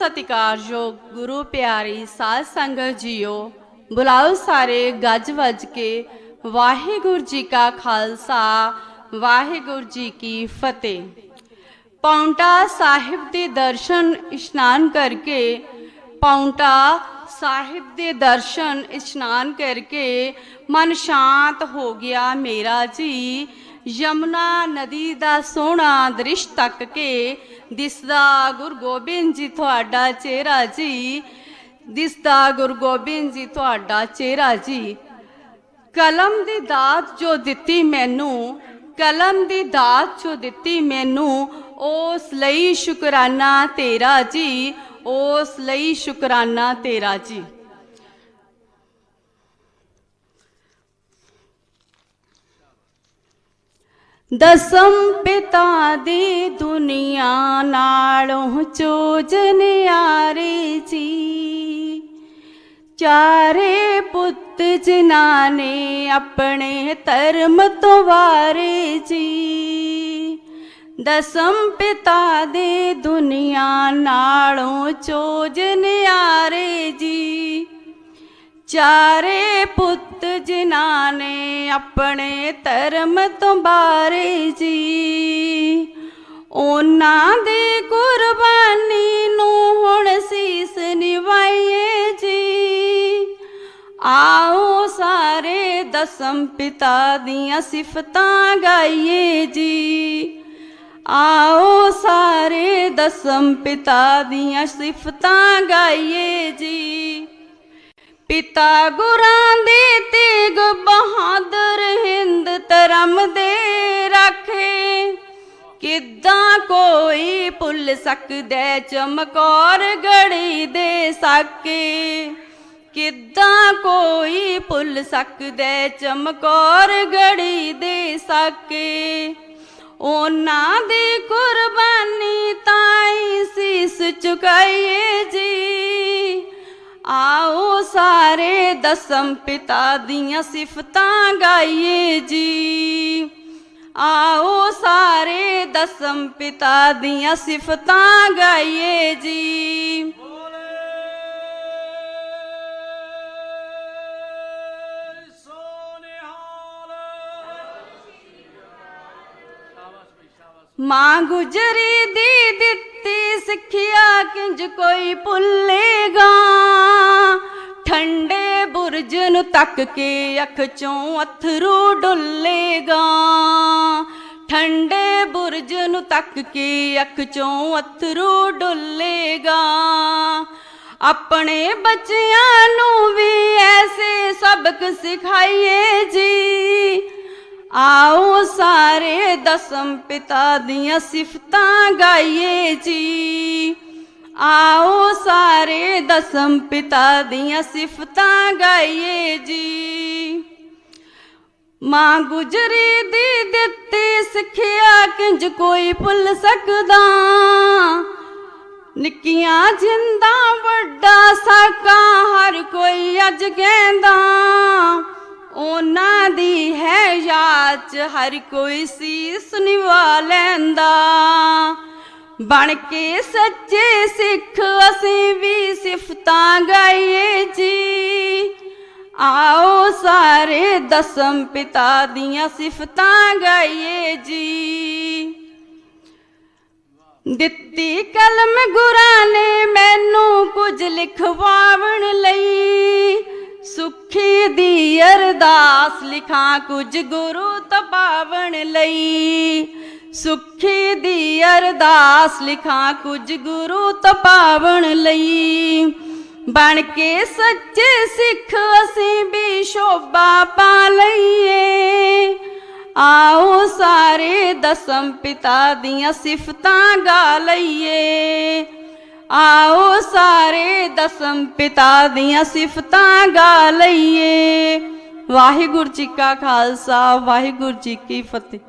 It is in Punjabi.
ਸਤਿਕਾਰਯੋਗ ਗੁਰੂ ਪਿਆਰੀ ਸਾਧ ਸੰਗਤ ਜੀਓ, ਬੁਲਾਓ ਸਾਰੇ ਗੱਜ ਵੱਜ ਕੇ ਵਾਹਿਗੁਰੂ ਜੀ ਕਾ ਖਾਲਸਾ, ਵਾਹਿਗੁਰੂ ਜੀ ਕੀ ਫਤਿਹ। ਪੌਂਟਾ ਸਾਹਿਬ ਦੇ ਦਰਸ਼ਨ ਇਸ਼ਨਾਨ ਕਰਕੇ, ਪੌਂਟਾ ਸਾਹਿਬ ਦੇ ਦਰਸ਼ਨ ਇਸ਼ਨਾਨ ਕਰਕੇ ਮਨ ਸ਼ਾਂਤ ਹੋ ਗਿਆ ਮੇਰਾ ਜੀ। ਯਮੁਨਾ ਨਦੀ ਦਾ ਸੋਹਣਾ ਦ੍ਰਿਸ਼ ਤੱਕ ਕੇ ਦਿਸਦਾ ਗੁਰੂ ਗੋਬਿੰਦ ਜੀ ਤੁਹਾਡਾ ਚਿਹਰਾ ਜੀ। ਦਿਸਦਾ ਗੁਰੂ ਗੋਬਿੰਦ ਜੀ ਤੁਹਾਡਾ ਚਿਹਰਾ ਜੀ। ਕਲਮ ਦੀ ਦਾਤ ਜੋ ਦਿੱਤੀ ਮੈਨੂੰ, ਕਲਮ ਦੀ ਦਾਤ ਜੋ ਦਿੱਤੀ ਮੈਨੂੰ, ਉਸ ਲਈ ਸ਼ੁਕਰਾਨਾ ਤੇਰਾ ਜੀ, ਉਸ ਲਈ ਸ਼ੁਕਰਾਨਾ ਤੇਰਾ ਜੀ। ਦਸਮ ਪਿਤਾ ਦੀ ਦੁਨੀਆ ਨਾਲੋਂ ਚੋਜਨ ਯਾਰੇ ਜੀ। ਚਾਰੇ ਪੁੱਤ ਜਿਨ੍ਹਾਂ ਨੇ ਆਪਣੇ ਧਰਮ ਤੋਂ ਵਾਰੇ ਜੀ। ਦਸਮ ਪਿਤਾ ਦੇ ਦੁਨੀਆ ਨਾਲੋਂ ਚੋਜਨ ਯਾਰੇ ਜੀ। ਚਾਰੇ ਪੁੱਤ ਜਿਨ੍ਹਾਂ ਨੇ ਆਪਣੇ ਧਰਮ ਤੋਂ ਬਾਰੇ ਜੀ, ਉਹਨਾਂ ਦੀ ਕੁਰਬਾਨੀ ਨੂੰ ਹੁਣ ਸੀਸ ਨਿਵਾਈਏ ਜੀ। ਆਓ ਸਾਰੇ ਦਸਮ ਪਿਤਾ ਦੀਆਂ ਸਿਫਤਾਂ ਗਾਈਏ ਜੀ। ਆਓ ਸਾਰੇ ਦਸਮ ਪਿਤਾ ਦੀਆਂ ਸਿਫਤਾਂ ਗਾਈਏ ਜੀ। ਪਿਤਾ ਗੁਰਾਂ ਦੇ ਤੇਗ ਬਹਾਦਰ ਹਿੰਦ ਧਰਮ ਦੇ ਰਾਖੇ। ਕਿੱਦਾਂ ਕੋਈ ਭੁੱਲ ਸਕਦਾ ਚਮਕੌਰ ਗੜੀ ਦੇ ਸਾਕੇ। ਕਿੱਦਾਂ ਕੋਈ ਭੁੱਲ ਸਕਦਾ ਚਮਕੌਰ ਗੜੀ ਦੇ ਸਾਕੇ। ਉਹਨਾਂ ਦੀ ਸਾਰੇ ਦਸਮ ਪਿਤਾ ਦੀਆਂ ਸਿਫਤਾਂ ਗਾਈਏ ਜੀ। ਆਓ ਸਾਰੇ ਦਸਮ ਪਿਤਾ ਦੀਆਂ ਸਿਫਤਾਂ ਗਾਈਏ ਜੀ। ਮਾਂ ਗੁਜਰੀ ਦੀ ਦਿੱਤੀ ਸਿੱਖਿਆ, ਕਿੰਜ ਕੋਈ ਭੁੱਲੇ ਬੁਰਜ ਤੱਕ ਕੇ ਅੱਖ ਚੋਂ ਅਥਰੂ ਡੁੱਲੇਗਾ। ਠੰਡੇ ਬੁਰਜ ਨੂੰ ਤੱਕ ਕੇ ਅੱਖ ਚੋਂ ਅਥਰੂ ਡੁੱਲੇਗਾ। ਆਪਣੇ ਬੱਚਿਆਂ ਨੂੰ ਵੀ ਐਸੇ ਸਬਕ ਸਿਖਾਈਏ ਜੀ। ਆਓ ਸਾਰੇ ਦਸਮ ਪਿਤਾ ਦੀਆਂ ਸਿਫਤਾਂ ਗਾਈਏ ਜੀ। ਆਓ ਸਾਰੇ ਦਸਮ ਪਿਤਾ ਦੀਆਂ ਸਿਫਤਾਂ ਗਾਈਏ ਜੀ। ਮਾਂ ਗੁਜਰੀ ਦੀ ਦਿੱਤੀ ਸਿੱਖਿਆ ਕਿੰਜ ਕੋਈ ਭੁੱਲ ਸਕਦਾ। ਨਿੱਕੀਆਂ ਜਿੰਦਾ ਵੱਡਾ ਸਾਕਾ ਹਰ ਕੋਈ ਅੱਜ ਕਹਿੰਦਾ। ਉਹਨਾਂ ਦੀ ਹੈ ਯਾਦ ਚ ਹਰ ਕੋਈ ਸੀਸ ਨਿਵਾ ਲੈਂਦਾ। ਬਣ ਕੇ ਸੱਚੇ ਸਿੱਖ ਅਸੀਂ ਵੀ ਸਿਫਤਾਂ ਗਾਈਏ ਜੀ। ਆਓ ਸਾਰੇ ਦਸਮ ਪਿਤਾ ਦੀਆਂ ਸਿਫਤਾਂ ਗਾਈਏ ਜੀ। ਦਿੱਤੀ ਕਲਮ ਗੁਰਾਂ ਨੇ ਮੈਨੂੰ ਕੁਝ ਲਿਖਵਾਵਣ ਲਈ। ਸੁਖੀ ਦੀ ਅਰਦਾਸ ਲਿਖਾਂ ਕੁਝ ਗੁਰੂ ਤਪਾਵਣ ਲਈ। ਸੁਖੀ ਦੀ ਅਰਦਾਸ ਲਿਖਾਂ ਕੁਝ ਗੁਰੂ ਤਪਾਵਣ ਲਈ। ਬਣ ਕੇ ਸੱਚੇ ਸਿੱਖ ਅਸੀਂ ਵੀ ਸ਼ੋਭਾ ਪਾ ਲਈਏ। ਆਓ ਸਾਰੇ ਦਸਮ ਪਿਤਾ ਦੀਆਂ ਸਿਫਤਾਂ ਗਾ ਲਈਏ। ਆਓ ਸਾਰੇ ਦਸਮ ਪਿਤਾ ਦੀਆਂ ਸਿਫਤਾਂ ਗਾ ਲਈਏ। ਵਾਹਿਗੁਰੂ ਜੀ ਕਾ ਖਾਲਸਾ, ਵਾਹਿਗੁਰੂ ਜੀ ਕੀ ਫਤਿਹ।